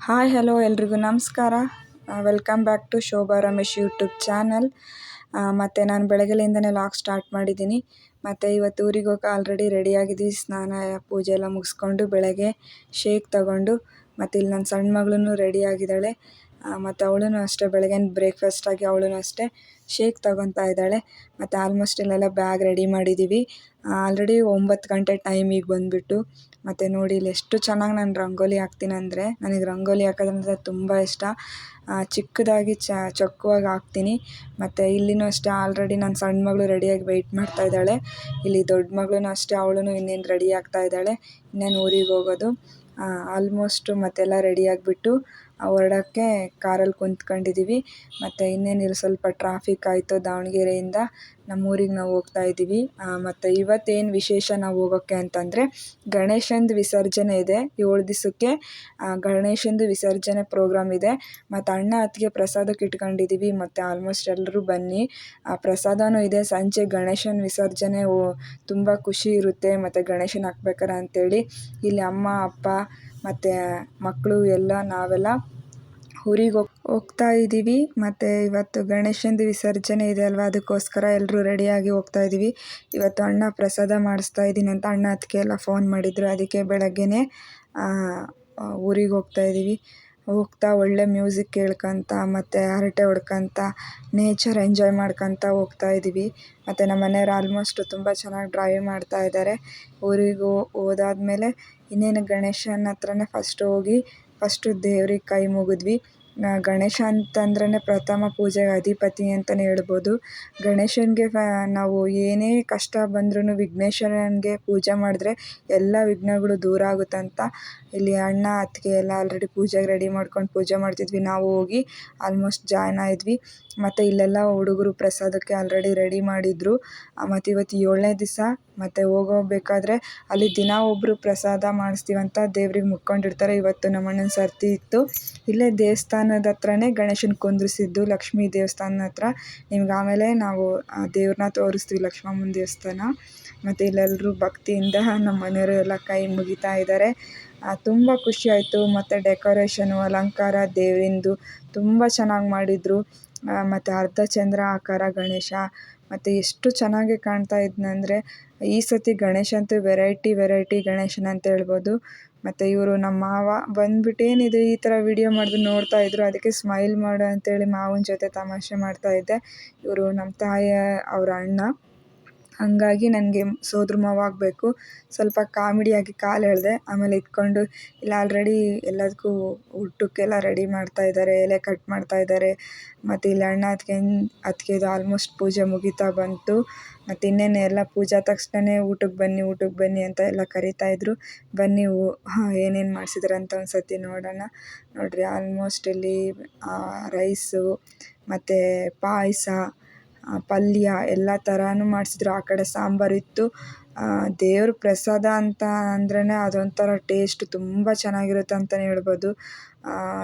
Hi, hello ಎಲ್ರಿಗೂ ನಮಸ್ಕಾರ. Welcome back to Shobha Ramesh YouTube channel ಮತ್ತು ನಾನು ಬೆಳಗ್ಗೆಲಿಂದನೇ ಲಾಗ್ ಸ್ಟಾರ್ಟ್ ಮಾಡಿದ್ದೀನಿ. ಮತ್ತು ಇವತ್ತು ಊರಿಗೆ ಹೋಗಿ ಆಲ್ರೆಡಿ ರೆಡಿಯಾಗಿದ್ದೀವಿ ಸ್ನಾನ, ಪೂಜೆ ಎಲ್ಲ ಮುಗಿಸ್ಕೊಂಡು ಬೆಳಗ್ಗೆ ಶೇಕ್ ತಗೊಂಡು ಮತ್ತು ಇಲ್ಲಿ ನನ್ನ ಸಣ್ಣ ಮಗಳೂ ರೆಡಿಯಾಗಿದ್ದಾಳೆ ಮತ್ತು ಅವಳೂ ಅಷ್ಟೇ ಬೆಳಗ್ಗೆ ಬ್ರೇಕ್ಫಾಸ್ಟಾಗಿ ಅವಳೂ ಅಷ್ಟೇ ಶೇಕ್ ತಗೊತಾ ಇದ್ದಾಳೆ. ಮತ್ತು ಆಲ್ಮೋಸ್ಟ್ ಇಲ್ಲೆಲ್ಲ ಬ್ಯಾಗ್ ರೆಡಿ ಮಾಡಿದ್ದೀವಿ ಆಲ್ರೆಡಿ ಒಂಬತ್ತು ಗಂಟೆ ಟೈಮ್ ಈಗ ಬಂದುಬಿಟ್ಟು, ಮತ್ತು ನೋಡಿ ಇಲ್ಲಿ ಎಷ್ಟು ಚೆನ್ನಾಗಿ ನಾನು ರಂಗೋಲಿ ಹಾಕ್ತೀನಿ ಅಂದರೆ, ನನಗೆ ರಂಗೋಲಿ ಹಾಕೋದಂದ್ರೆ ತುಂಬ ಇಷ್ಟ. ಚಿಕ್ಕದಾಗಿ ಚೊಕ್ಕವಾಗಿ ಹಾಕ್ತೀನಿ. ಮತ್ತು ಇಲ್ಲಿನೂ ಅಷ್ಟೇ ಆಲ್ರೆಡಿ ನನ್ನ ಸಣ್ಣ ಮಗಳು ರೆಡಿಯಾಗಿ ವೆಯ್ಟ್ ಮಾಡ್ತಾ ಇದ್ದಾಳೆ. ಇಲ್ಲಿ ದೊಡ್ಡ ಮಗಳೂ ಅಷ್ಟೇ ಅವಳೂ ಇನ್ನೇನು ರೆಡಿ ಆಗ್ತಾ ಇದ್ದಾಳೆ. ಇನ್ನೇನು ಊರಿಗೆ ಹೋಗೋದು. ಆಲ್ಮೋಸ್ಟು ಮತ್ತೆಲ್ಲ ರೆಡಿ ಆಗಿಬಿಟ್ಟು ಹೊರಡೋಕ್ಕೆ ಕಾರಲ್ಲಿ ಕುಂತ್ಕೊಂಡಿದ್ದೀವಿ ಮತ್ತು ಇನ್ನೇನಿಲ್ಲ ಸ್ವಲ್ಪ ಟ್ರಾಫಿಕ್ ಆಯಿತು ದಾವಣಗೆರೆಯಿಂದ ನಮ್ಮೂರಿಗೆ ನಾವು ಹೋಗ್ತಾ ಇದ್ದೀವಿ ಮತ್ತು ಇವತ್ತೇನು ವಿಶೇಷ ನಾವು ಹೋಗೋಕ್ಕೆ ಅಂತಂದರೆ, ಗಣೇಶಂದು ವಿಸರ್ಜನೆ ಇದೆ ಏಳು ದಿವಸಕ್ಕೆ. ಗಣೇಶಂದು ವಿಸರ್ಜನೆ ಪ್ರೋಗ್ರಾಮ್ ಇದೆ. ಮತ್ತು ಅಣ್ಣ ಅತ್ತಿಗೆ ಪ್ರಸಾದಕ್ಕೆ ಇಟ್ಕೊಂಡಿದ್ದೀವಿ ಮತ್ತು ಆಲ್ಮೋಸ್ಟ್ ಎಲ್ಲರೂ ಬನ್ನಿ. ಆ ಪ್ರಸಾದವೂ ಇದೆ. ಸಂಜೆ ಗಣೇಶನ ವಿಸರ್ಜನೆ ತುಂಬ ಖುಷಿ ಇರುತ್ತೆ. ಮತ್ತು ಗಣೇಶನ ಹಾಕ್ಬೇಕಾರೆ ಅಂತೇಳಿ, ಇಲ್ಲಿ ಅಮ್ಮ, ಅಪ್ಪ, ಮತ್ತು ಮಕ್ಕಳು ಎಲ್ಲ ನಾವೆಲ್ಲ ಊರಿಗೆ ಹೋಗ್, ಹೋಗ್ತಾ ಇದ್ದೀವಿ ಮತ್ತು ಇವತ್ತು ಗಣೇಶಂದು ವಿಸರ್ಜನೆ ಇದೆ ಅಲ್ವಾ? ಅದಕ್ಕೋಸ್ಕರ ಎಲ್ಲರೂ ರೆಡಿಯಾಗಿ ಹೋಗ್ತಾ ಇದ್ದೀವಿ ಇವತ್ತು ಅಣ್ಣ ಪ್ರಸಾದ ಮಾಡಿಸ್ತಾ ಇದ್ದೀನಿ ಅಂತ ಅಣ್ಣ ಅದಕ್ಕೆ ಎಲ್ಲ ಫೋನ್ ಮಾಡಿದ್ರು. ಅದಕ್ಕೆ ಬೆಳಗ್ಗೆನೇ ಊರಿಗೆ ಹೋಗ್ತಾ ಇದ್ದೀವಿ ಹೋಗ್ತಾ ಒಳ್ಳೆ ಮ್ಯೂಸಿಕ್ ಕೇಳ್ಕೊತ, ಮತ್ತು ಹರಟೆ ಹೊಡ್ಕೊತ ನೇಚರ್ ಎಂಜಾಯ್ ಮಾಡ್ಕೊತ ಹೋಗ್ತಾ ಇದ್ದೀವಿ ಮತ್ತು ನಮ್ಮ ಮನೆಯವ್ರು ಆಲ್ಮೋಸ್ಟ್ ತುಂಬ ಚೆನ್ನಾಗಿ ಡ್ರೈವ್ ಮಾಡ್ತಾ ಇದ್ದಾರೆ. ಊರಿಗೆ ಹೋದಾದ್ಮೇಲೆ ಇನ್ನೇನು ಗಣೇಶನ ಹತ್ರನೇ ಫಸ್ಟ್ ಹೋಗಿ ಫಸ್ಟು ದೇವ್ರಿಗೆ ಕೈ ಮುಗಿದ್ವಿ. ಗಣೇಶ ಅಂತಂದ್ರೆ ಪ್ರಥಮ ಪೂಜೆಗೆ ಅಧಿಪತಿ ಅಂತಲೇ ಹೇಳ್ಬೋದು. ಗಣೇಶನಿಗೆ ನಾವು ಏನೇ ಕಷ್ಟ ಬಂದ್ರೂ ವಿಘ್ನೇಶ್ವರನಿಗೆ ಪೂಜೆ ಮಾಡಿದ್ರೆ ಎಲ್ಲ ವಿಘ್ನಗಳು ದೂರ ಆಗುತ್ತಂತ. ಇಲ್ಲಿ ಅಣ್ಣ, ಅತ್ತಿಗೆ ಎಲ್ಲ ಆಲ್ರೆಡಿ ಪೂಜೆಗೆ ರೆಡಿ ಮಾಡ್ಕೊಂಡು ಪೂಜೆ ಮಾಡ್ತಿದ್ವಿ. ನಾವು ಹೋಗಿ ಆಲ್ಮೋಸ್ಟ್ ಜಾಯ್ನ್ ಆಯಿದ್ವಿ ಮತ್ತು ಇಲ್ಲೆಲ್ಲ ಹುಡುಗರು ಪ್ರಸಾದಕ್ಕೆ ಆಲ್ರೆಡಿ ರೆಡಿ ಮಾಡಿದ್ರು. ಮತ್ತು ಇವತ್ತು ಏಳನೇ ದಿವಸ ಮತ್ತು ಹೋಗೋಬೇಕಾದ್ರೆ ಅಲ್ಲಿ ದಿನ ಒಬ್ಬರು ಪ್ರಸಾದ ಮಾಡಿಸ್ತೀವಂತ ದೇವ್ರಿಗೆ ಮುಕ್ಕೊಂಡಿರ್ತಾರೆ ಇವತ್ತು ನಮ್ಮಣ್ಣನ ಸರ್ತಿ ಇತ್ತು. ಇಲ್ಲೇ ದೇವಸ್ಥಾನದ ಹತ್ರನೇ ಗಣೇಶನ ಕುಂದ್ರಿಸಿದ್ದು ಲಕ್ಷ್ಮೀ ದೇವಸ್ಥಾನದ ಹತ್ರ. ನಿಮ್ಗೆ ಆಮೇಲೆ ನಾವು ಆ ದೇವ್ರನ್ನ ತೋರಿಸ್ತೀವಿ, ಲಕ್ಷ್ಮಮ್ಮನ ದೇವಸ್ಥಾನ. ಮತ್ತು ಇಲ್ಲೆಲ್ಲರೂ ಭಕ್ತಿಯಿಂದ ನಮ್ಮ ಮನೆಯವರು ಎಲ್ಲ ಕೈ ಮುಗಿತಾ ಇದ್ದಾರೆ. ತುಂಬ ಖುಷಿ ಆಯಿತು. ಮತ್ತು ಡೆಕೋರೇಷನು, ಅಲಂಕಾರ ದೇವರಿಂದು ತುಂಬ ಚೆನ್ನಾಗಿ ಮಾಡಿದರು. ಮತ್ತು ಅರ್ಧ ಚಂದ್ರ ಆಕಾರ ಗಣೇಶ ಮತ್ತು ಎಷ್ಟು ಚೆನ್ನಾಗಿ ಕಾಣ್ತಾ ಇದ್ನಂದರೆ ಈ ಸತಿ ಗಣೇಶ ಅಂತೂ ವೆರೈಟಿ ವೆರೈಟಿ ಗಣೇಶನ ಅಂತ ಹೇಳ್ಬೋದು. ಮತ್ತು ಇವರು ನಮ್ಮ ಮಾವ ಬಂದ್ಬಿಟ್ಟು ಏನಿದೆ ಈ ಥರ ವಿಡಿಯೋ ಮಾಡಿದ್ರು ನೋಡ್ತಾ ಇದ್ರು, ಅದಕ್ಕೆ ಸ್ಮೈಲ್ ಮಾಡು ಅಂತೇಳಿ ಮಾವನ ಜೊತೆ ತಮಾಷೆ ಮಾಡ್ತಾ ಇದ್ದೆ. ಇವರು ನಮ್ಮ ತಾಯಿ ಅವರ ಅಣ್ಣ. ಹಾಗಾಗಿ ನನಗೆ ಸೋದ್ರ ಮಾವ ಸ್ವಲ್ಪ ಕಾಮಿಡಿಯಾಗಿ ಕಾಲು ಎಳೆದೆ ಆಮೇಲೆ ಇಟ್ಕೊಂಡು ಇಲ್ಲ ಆಲ್ರೆಡಿ ಎಲ್ಲದಕ್ಕೂ ಊಟಕ್ಕೆಲ್ಲ ರೆಡಿ ಮಾಡ್ತಾ ಇದ್ದಾರೆ. ಎಲೆ ಕಟ್ ಮಾಡ್ತಾ ಇದ್ದಾರೆ. ಮತ್ತು ಇಲ್ಲಿ ಅಣ್ಣ ಅತ್ತಿಗೆ ಅತ್ತಿಗೆದು ಆಲ್ಮೋಸ್ಟ್ ಪೂಜೆ ಮುಗಿತಾ ಬಂತು. ಮತ್ತು ಇನ್ನೇನು ಎಲ್ಲ ಪೂಜೆ ತಕ್ಷಣನೇ ಊಟಕ್ಕೆ ಬನ್ನಿ ಊಟಕ್ಕೆ ಬನ್ನಿ ಅಂತ ಎಲ್ಲ ಕರಿತಾ ಇದ್ರು. ಬನ್ನಿ ಹಾಂ, ಏನೇನು ಮಾಡ್ಸಿದ್ದಾರೆ ಅಂತ ಒಂದು ಸತಿ ನೋಡೋಣ. ನೋಡಿರಿ ಆಲ್ಮೋಸ್ಟ್ ಇಲ್ಲಿ ರೈಸು ಮತ್ತು ಪಾಯಸ ಪಲ್ಯ ಎಲ್ಲ ಥರನೂ ಮಾಡಿಸಿದ್ರು. ಆ ಕಡೆ ಸಾಂಬಾರು ಇತ್ತು. ದೇವ್ರ ಪ್ರಸಾದ ಅಂತ ಅಂದ್ರೇ ಅದೊಂಥರ ಟೇಸ್ಟ್ ತುಂಬ ಚೆನ್ನಾಗಿರುತ್ತೆ ಅಂತಲೇ ಹೇಳ್ಬೋದು.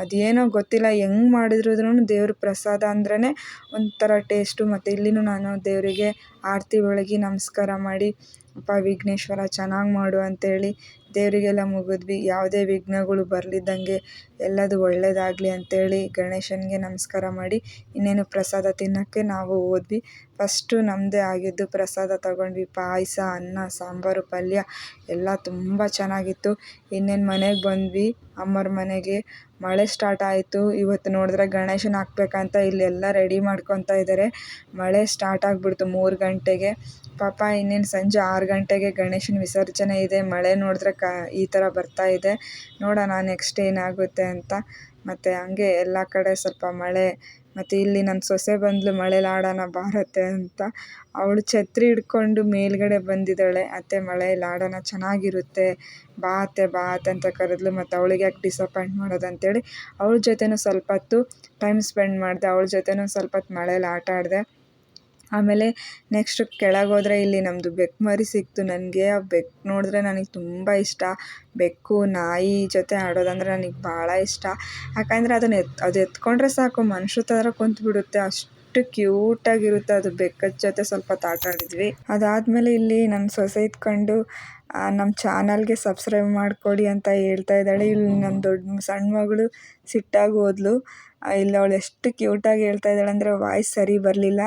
ಅದೇನೋ ಗೊತ್ತಿಲ್ಲ, ಹೆಂಗ್ ಮಾಡಿದ್ರು ದೇವ್ರ ಪ್ರಸಾದ ಅಂದ್ರೇ ಒಂಥರ ಟೇಸ್ಟು ಮತ್ತು ಇಲ್ಲಿಯೂ ನಾನು ದೇವರಿಗೆ ಆರತಿ ಬೆಳಗಿ ನಮಸ್ಕಾರ ಮಾಡಿ, ಅಪ್ಪ ವಿಘ್ನೇಶ್ವರ, ಚೆನ್ನಾಗಿ ಮಾಡು ಅಂತೇಳಿ ದೇವರಿಗೆಲ್ಲ ಮುಗಿದ್ವಿ. ಯಾವುದೇ ವಿಘ್ನಗಳು ಬರಲಿದ್ದಂಗೆ ಎಲ್ಲದು ಒಳ್ಳೆಯದಾಗಲಿ ಅಂತೇಳಿ ಗಣೇಶನಿಗೆ ನಮಸ್ಕಾರ ಮಾಡಿ, ಇನ್ನೇನು ಪ್ರಸಾದ ತಿನ್ನೋಕ್ಕೆ ನಾವು ಹೋದ್ವಿ. ಫಸ್ಟು ನಮ್ಮದೇ ಆಗಿದ್ದು ಪ್ರಸಾದ ತಗೊಂಡ್ವಿ. ಪಾಯಸ, ಅನ್ನ, ಸಾಂಬಾರು, ಪಲ್ಯ ಎಲ್ಲ ತುಂಬ ಚೆನ್ನಾಗಿತ್ತು. ಇನ್ನೇನು ಮನೆಗೆ ಬಂದ್ವಿ. ಅಮ್ಮರ ಮನೆಗೆ ಮಳೆ ಸ್ಟಾರ್ಟ್ ಆಯಿತು. ಇವತ್ತು ನೋಡಿದ್ರೆ ಗಣೇಶನ ಹಾಕ್ಬೇಕಂತ ಇಲ್ಲೆಲ್ಲ ರೆಡಿ ಮಾಡ್ಕೊತಾ ಇದ್ದಾರೆ ಮಳೆ ಸ್ಟಾರ್ಟ್ ಆಗಿಬಿಡ್ತು ಮೂರು ಗಂಟೆಗೆ. ಪಾಪ ಇನ್ನೇನು ಸಂಜೆ ಆರು ಗಂಟೆಗೆ ಗಣೇಶನ ವಿಸರ್ಜನೆ ಇದೆ. ಮಳೆ ನೋಡಿದ್ರೆ ಕ ಈ ಥರ ಬರ್ತಾ ಇದೆ. ನೋಡೋಣ ನೆಕ್ಸ್ಟ್ ಏನಾಗುತ್ತೆ ಅಂತ. ಮತ್ತು ಹಂಗೆ ಎಲ್ಲ ಕಡೆ ಸ್ವಲ್ಪ ಮಳೆ, ಮತ್ತು ಇಲ್ಲಿ ನನ್ನ ಸೊಸೆ ಬಂದಳು ಆಡೋಣ ಬಾರತ್ತೆ ಅಂತ. ಅವಳು ಛತ್ರಿ ಹಿಡ್ಕೊಂಡು ಮೇಲುಗಡೆ ಬಂದಿದ್ದಾಳೆ. ಅತ್ತೆ ಮಳೇಲಿ ಆಡೋಣ ಚೆನ್ನಾಗಿರುತ್ತೆ, ಬಾ ಅತ್ತೆ ಬಾ ಅತ್ತೆ ಅಂತ ಕರೆದ್ಲು. ಮತ್ತು ಅವಳಿಗೆ ಯಾಕೆ ಡಿಸಪಾಯಿಂಟ್ ಮಾಡೋದು ಅಂತೇಳಿ ಅವಳ ಜೊತೆನೂ ಸ್ವಲ್ಪ ಹೊತ್ತು ಟೈಮ್ ಸ್ಪೆಂಡ್ ಮಾಡಿದೆ. ಅವಳ ಜೊತೆನೂ ಸ್ವಲ್ಪ ಹೊತ್ತು ಮಳೇಲಿ ಆಟ ಆಡಿದೆ. ಆಮೇಲೆ ನೆಕ್ಸ್ಟ್ ಕೆಳಗೆ ಹೋದರೆ ಇಲ್ಲಿ ನಮ್ಮದು ಬೆಕ್ಕು ಮರಿ ಸಿಕ್ತು. ನನಗೆ ಆ ಬೆಕ್ಕು ನೋಡಿದ್ರೆ ನನಗೆ ತುಂಬ ಇಷ್ಟ. ಬೆಕ್ಕು, ನಾಯಿ ಜೊತೆ ಆಡೋದಂದರೆ ನನಗೆ ಭಾಳ ಇಷ್ಟ. ಯಾಕಂದರೆ ಅದನ್ನು ಎತ್, ಅದು ಎತ್ಕೊಂಡ್ರೆ ಸಾಕು. ಮನುಷ್ರ ಥರ ಕುಂತ್ಬಿಡುತ್ತೆ ಅಷ್ಟು ಕ್ಯೂಟಾಗಿರುತ್ತೆ ಅದು ಬೆಕ್ಕದ ಜೊತೆ ಸ್ವಲ್ಪ ತಾಟಾಡಿದ್ವಿ ಅದಾದಮೇಲೆ ಇಲ್ಲಿ ನನ್ನ ಸೊಸೆ ಇದ್ಕೊಂಡು ನಮ್ಮ ಚಾನಲ್ಗೆ ಸಬ್ಸ್ಕ್ರೈಬ್ ಮಾಡಿಕೊಡಿ ಅಂತ ಹೇಳ್ತಾ ಇದ್ದಾಳೆ. ಇಲ್ಲಿ ನಮ್ಮ ದೊಡ್ಡ ಸಣ್ಣ ಮಗಳು ಸಿಟ್ಟಾಗಿ ಹೋದ್ಲು ಇಲ್ಲಿ ಅವಳು ಎಷ್ಟು ಕ್ಯೂಟಾಗಿ ಹೇಳ್ತಾ ಇದ್ದಾಳೆ ಅಂದರೆ ವಾಯ್ಸ್ ಸರಿ ಬರಲಿಲ್ಲ.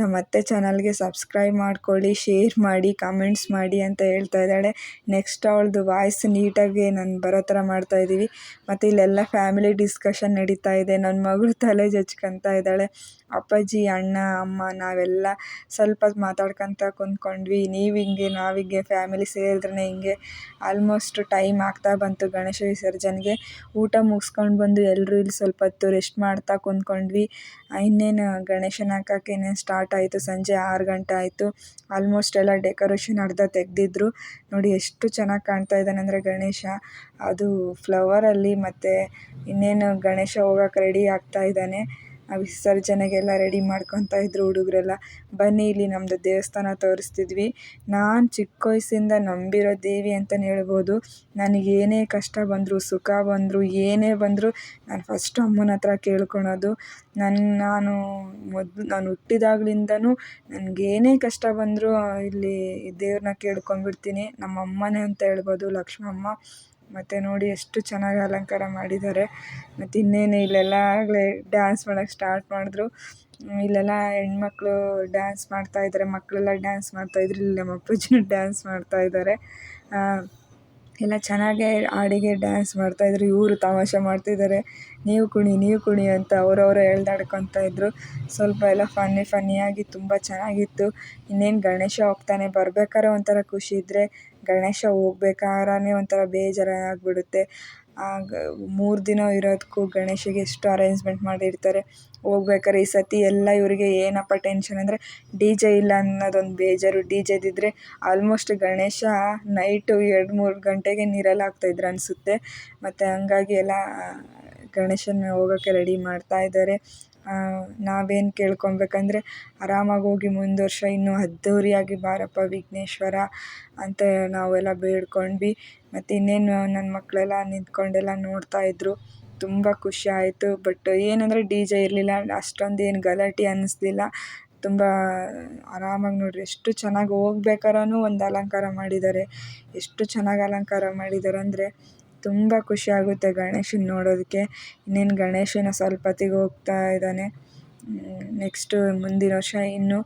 ನಮ್ಮ ಅತ್ತೆ ಚಾನಲ್ಗೆ ಸಬ್ಸ್ಕ್ರೈಬ್ ಮಾಡ್ಕೊಳ್ಳಿ, ಶೇರ್ ಮಾಡಿ, ಕಮೆಂಟ್ಸ್ ಮಾಡಿ ಅಂತ ಹೇಳ್ತಾ ಇದ್ದಾಳೆ. ನೆಕ್ಸ್ಟ್ ಅವಳದು ವಾಯ್ಸ್ ನೀಟಾಗಿ ನಾನು ಬರೋ ಥರ ಮಾಡ್ತಾಯಿದ್ದೀವಿ ಮತ್ತು ಇಲ್ಲೆಲ್ಲ ಫ್ಯಾಮಿಲಿ ಡಿಸ್ಕಷನ್ ನಡೀತಾ ಇದೆ. ನನ್ನ ಮಗಳು ತಲೆ ಜಚ್ಕೊತಾ ಇದ್ದಾಳೆ. ಅಪ್ಪಾಜಿ, ಅಣ್ಣ, ಅಮ್ಮ ನಾವೆಲ್ಲ ಸ್ವಲ್ಪ ಮಾತಾಡ್ಕೊತ ಕುಂತ್ಕೊಂಡ್ವಿ. ನೀವು ಹಿಂಗೆ ನಾವಿಗೆ ಫ್ಯಾಮಿಲಿ ಸೇರಿದ್ರೆ ಹಿಂಗೆ. ಆಲ್ಮೋಸ್ಟ್ ಟೈಮ್ ಆಗ್ತಾ ಬಂತು ಗಣೇಶ ವಿಸರ್ಜನೆಗೆ. ಊಟ ಮುಗಿಸ್ಕೊಂಡು ಬಂದು ಎಲ್ಲರೂ ಇಲ್ಲಿ ಸ್ವಲ್ಪ ಹೊತ್ತು ರೆಸ್ಟ್ ಮಾಡ್ತಾ ಕುಂತ್ಕೊಂಡ್ವಿ. ಇನ್ನೇನು ಗಣೇಶನ ಹಾಕೋಕೆ ಇನ್ನೇನು ಸ್ಟಾರ್ಟ್ ಆಯಿತು, ಸಂಜೆ ಆರು ಗಂಟೆ ಆಯಿತು. ಆಲ್ಮೋಸ್ಟ್ ಎಲ್ಲ ಡೆಕೋರೇಷನ್ ಅರ್ಧ ತೆಗೆದಿದ್ರು. ನೋಡಿ ಎಷ್ಟು ಚೆನ್ನಾಗಿ ಕಾಣ್ತಾ ಇದ್ದಾನೆ ಅಂದರೆ ಗಣೇಶ. ಅದು ಫ್ಲವರಲ್ಲಿ ಮತ್ತು ಇನ್ನೇನು ಗಣೇಶ ಹೋಗಕ್ಕೆ ರೆಡಿ ಆಗ್ತಾ ಇದ್ದಾನೆ. ವಿಸರ್ಜನೆಗೆಲ್ಲ ರೆಡಿ ಮಾಡ್ಕೊತಾ ಇದ್ರು ಹುಡುಗರೆಲ್ಲ. ಬನ್ನಿ ಇಲ್ಲಿ ನಮ್ಮದು ದೇವಸ್ಥಾನ ತೋರಿಸ್ತಿದ್ವಿ. ನಾನು ಚಿಕ್ಕ ವಯಸ್ಸಿಂದ ನಂಬಿರೋ ದೇವಿ ಅಂತಲೇ ಹೇಳ್ಬೋದು. ನನಗೆ ಏನೇ ಕಷ್ಟ ಬಂದರೂ, ಸುಖ ಬಂದರೂ, ಏನೇ ಬಂದರೂ ನಾನು ಫಸ್ಟ್ ಅಮ್ಮನ ಹತ್ರ ಕೇಳ್ಕೊಳೋದು. ನನ್ನ ನಾನು ಮೊದಲು ನಾನು ಹುಟ್ಟಿದಾಗ್ಲಿಂದನೂ ನನಗೇನೇ ಕಷ್ಟ ಬಂದರೂ ಇಲ್ಲಿ ದೇವ್ರನ್ನ ಕೇಳ್ಕೊಂಡ್ಬಿಡ್ತೀನಿ. ನಮ್ಮ ಅಮ್ಮನೇ ಅಂತ ಹೇಳ್ಬೋದು, ಲಕ್ಷ್ಮಮ್ಮ. ಮತ್ತು ನೋಡಿ ಎಷ್ಟು ಚೆನ್ನಾಗಿ ಅಲಂಕಾರ ಮಾಡಿದ್ದಾರೆ. ಮತ್ತು ಇನ್ನೇನು ಇಲ್ಲೆಲ್ಲ ಆಗಲೇ ಡ್ಯಾನ್ಸ್ ಮಾಡೋಕ್ಕೆ ಸ್ಟಾರ್ಟ್ ಮಾಡಿದ್ರು. ಇಲ್ಲೆಲ್ಲ ಹೆಣ್ಮಕ್ಳು ಡ್ಯಾನ್ಸ್ ಮಾಡ್ತಾಯಿದ್ದಾರೆ ಮಕ್ಕಳೆಲ್ಲ ಡ್ಯಾನ್ಸ್ ಮಾಡ್ತಾಯಿದ್ರು ಇಲ್ಲಿ ನಮ್ಮ ಅಪ್ಪಾಜಿನೂ ಡ್ಯಾನ್ಸ್ ಮಾಡ್ತಾಯಿದ್ದಾರೆ ಎಲ್ಲ ಚೆನ್ನಾಗೇ ಹಾಡಿಗೆ ಡ್ಯಾನ್ಸ್ ಮಾಡ್ತಾಯಿದ್ರು, ಇವರು ತಮಾಷೆ ಮಾಡ್ತಿದ್ದಾರೆ ನೀವು ಕುಣಿ ನೀವು ಕುಣಿ ಅಂತ ಅವರವರು ಎಳ್ದಾಡ್ಕೊತ ಇದ್ದರು ಸ್ವಲ್ಪ ಎಲ್ಲ ಫನ್ನಿ ಫನ್ನಿಯಾಗಿ ತುಂಬ ಚೆನ್ನಾಗಿತ್ತು. ಇನ್ನೇನು ಗಣೇಶ ಹೋಗ್ತಾನೆ ಬರ್ಬೇಕಾದ್ರೆ ಒಂಥರ ಖುಷಿ ಇದ್ದರೆ ಗಣೇಶ ಹೋಗ್ಬೇಕಾರೆ ಒಂಥರ ಬೇಜಾರಾಗ್ಬಿಡುತ್ತೆ. ಆಗ ಮೂರು ದಿನ ಇರೋದಕ್ಕೂ ಗಣೇಶಗೆ ಎಷ್ಟು ಅರೇಂಜ್ಮೆಂಟ್ ಮಾಡಿರ್ತಾರೆ. ಹೋಗ್ಬೇಕಾದ್ರೆ ಈ ಸತಿ ಎಲ್ಲ ಇವರಿಗೆ ಏನಪ್ಪ ಟೆನ್ಷನ್ ಅಂದರೆ ಡಿ ಜೆ ಇಲ್ಲ ಅನ್ನೋದೊಂದು ಬೇಜಾರು. ಡಿ ಜೆದಿದ್ದರೆ ಆಲ್ಮೋಸ್ಟ್ ಗಣೇಶ ನೈಟು ಎರಡು ಮೂರು ಗಂಟೆಗೆ ನೀರಲ್ಲಿ ಹಾಕ್ತಾಯಿದ್ರು ಅನಿಸುತ್ತೆ. ಮತ್ತು ಹಂಗಾಗಿ ಎಲ್ಲ ಗಣೇಶನ ಹೋಗೋಕ್ಕೆ ರೆಡಿ ಮಾಡ್ತಾ ಇದ್ದಾರೆ. ನಾವೇನು ಕೇಳ್ಕೊಬೇಕಂದ್ರೆ ಆರಾಮಾಗಿ ಹೋಗಿ ಮುಂದೆ ವರ್ಷ ಇನ್ನೂ ಅದ್ಧೂರಿಯಾಗಿ ಬಾರಪ್ಪ ವಿಘ್ನೇಶ್ವರ ಅಂತ ನಾವೆಲ್ಲ ಬೇಡ್ಕೊಂಡ್ವಿ. ಮತ್ತು ಇನ್ನೇನು ನನ್ನ ಮಕ್ಕಳೆಲ್ಲ ನಿಂತ್ಕೊಂಡೆಲ್ಲ ನೋಡ್ತಾ ಇದ್ದರು ತುಂಬ ಖುಷಿ ಆಯಿತು. ಬಟ್ ಏನಂದರೆ ಡಿ ಜೆ ಇರಲಿಲ್ಲ, ಅಷ್ಟೊಂದು ಏನು ಗಲಾಟೆ ಅನ್ನಿಸ್ಲಿಲ್ಲ ತುಂಬ ಆರಾಮಾಗಿ ನೋಡಿರಿ, ಎಷ್ಟು ಚೆನ್ನಾಗಿ ಹೋಗ್ಬೇಕಾರೂ ಒಂದು ಅಲಂಕಾರ ಮಾಡಿದ್ದಾರೆ. ಎಷ್ಟು ಚೆನ್ನಾಗಿ ಅಲಂಕಾರ ಮಾಡಿದ್ದಾರೆ ಅಂದರೆ ತುಂಬ ಖುಷಿ ಆಗುತ್ತೆ ಗಣೇಶನ ನೋಡೋದಕ್ಕೆ. ಇನ್ನೇನು ಗಣೇಶನ ಸ್ವಲ್ಪ ಹೊತ್ತಿಗೆ ಹೋಗ್ತಾ ಇದ್ದಾನೆ. ನೆಕ್ಸ್ಟು ಮುಂದಿನ ವರ್ಷ ಇನ್ನೂ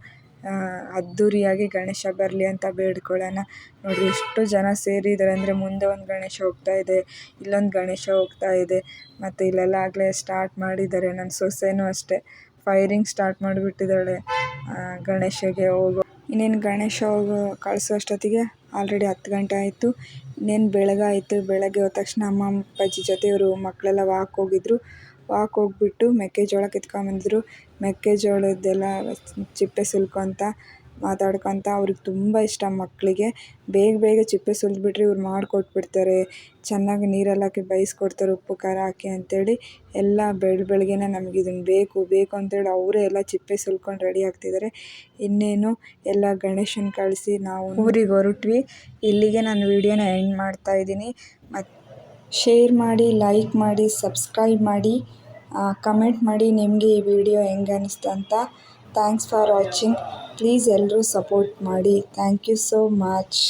ಅದ್ಧೂರಿಯಾಗಿ ಗಣೇಶ ಬರಲಿ ಅಂತ ಬೇಡ್ಕೊಳ್ಳೋಣ. ನೋಡಿ ಎಷ್ಟು ಜನ ಸೇರಿದ್ದಾರೆ ಅಂದರೆ ಮುಂದೆ ಒಂದು ಗಣೇಶ ಹೋಗ್ತಾ ಇದೆ, ಇಲ್ಲೊಂದು ಗಣೇಶ ಹೋಗ್ತಾ ಇದೆ. ಮತ್ತು ಇಲ್ಲೆಲ್ಲ ಆಗಲೇ ಸ್ಟಾರ್ಟ್ ಮಾಡಿದ್ದಾರೆ. ನನ್ನ ಸೊಸೆನೂ ಅಷ್ಟೇ ಫೈರಿಂಗ್ ಸ್ಟಾರ್ಟ್ ಮಾಡಿಬಿಟ್ಟಿದ್ದಾಳೆ ಗಣೇಶಗೆ ಹೋಗೋ ಇನ್ನೇನು ಗಣೇಶ ಹೋಗೋ ಕಳಿಸೋ ಅಷ್ಟೊತ್ತಿಗೆ? ಆಲ್ರೆಡಿ ಹತ್ತು ಗಂಟೆ ಆಯಿತು. ಇನ್ನೇನು ಬೆಳಗಾಯಿತು ಬೆಳಗ್ಗೆ ಹೋದ ತಕ್ಷಣ ಅಮ್ಮ, ಅಪ್ಪಾಜಿ ಜೊತೆ ಇವರು ಮಕ್ಕಳೆಲ್ಲ ವಾಕ್ ಹೋಗಿದ್ರು. ವಾಕ್ ಹೋಗ್ಬಿಟ್ಟು ಮೆಕ್ಕೆಜೋಳ ಕಿತ್ಕೊಂಡ್ಬಂದಿದ್ರು ಮೆಕ್ಕೆಜೋಳದ್ದೆಲ್ಲ ಚಿಪ್ಪೆ ಸುಲ್ಕೊತ ಮಾತಾಡ್ಕೊತ ಅವ್ರಿಗೆ ತುಂಬ ಇಷ್ಟ ಮಕ್ಕಳಿಗೆ. ಬೇಗ ಬೇಗ ಚಿಪ್ಪೆ ಸುಲಿದ್ಬಿಟ್ರೆ ಇವ್ರು ಮಾಡಿಕೊಟ್ಬಿಡ್ತಾರೆ. ಚೆನ್ನಾಗಿ ನೀರಲ್ಲಿ ಹಾಕಿ ಬೇಯಿಸ್ಕೊಡ್ತಾರೆ ಉಪ್ಪು, ಖಾರ ಹಾಕಿ ಅಂತೇಳಿ ಎಲ್ಲ ಬೆಳ ಬೆಳಗ್ಗೆನೇ ನಮ್ಗೆ ಇದನ್ನು ಬೇಕು ಬೇಕು ಅಂತೇಳಿ ಅವರೇ ಎಲ್ಲ ಚಿಪ್ಪೆ ಸುಲ್ಕೊಂಡು ರೆಡಿ ಆಗ್ತಿದ್ದಾರೆ. ಇನ್ನೇನು ಎಲ್ಲ ಗಣೇಶನ ಕಳಿಸಿ ನಾವು ಊರಿಗೆ ಹೊರಟ್ವಿ. ಇಲ್ಲಿಗೆ ನಾನು ವೀಡಿಯೋನ ಎಂಡ್ ಮಾಡ್ತಾ ಇದ್ದೀನಿ. ಮತ್ತು ಶೇರ್ ಮಾಡಿ, ಲೈಕ್ ಮಾಡಿ, ಸಬ್ಸ್ಕ್ರೈಬ್ ಮಾಡಿ ಕಮೆಂಟ್ ಮಾಡಿ ನಿಮಗೆ ಈ ವಿಡಿಯೋ ಹೆಂಗೆ ಅನ್ನಿಸ್ತು ಅಂತ. Thanks for watching. ಪ್ಲೀಸ್ ಎಲ್ಲರೂ ಸಪೋರ್ಟ್ ಮಾಡಿ. Thank you so much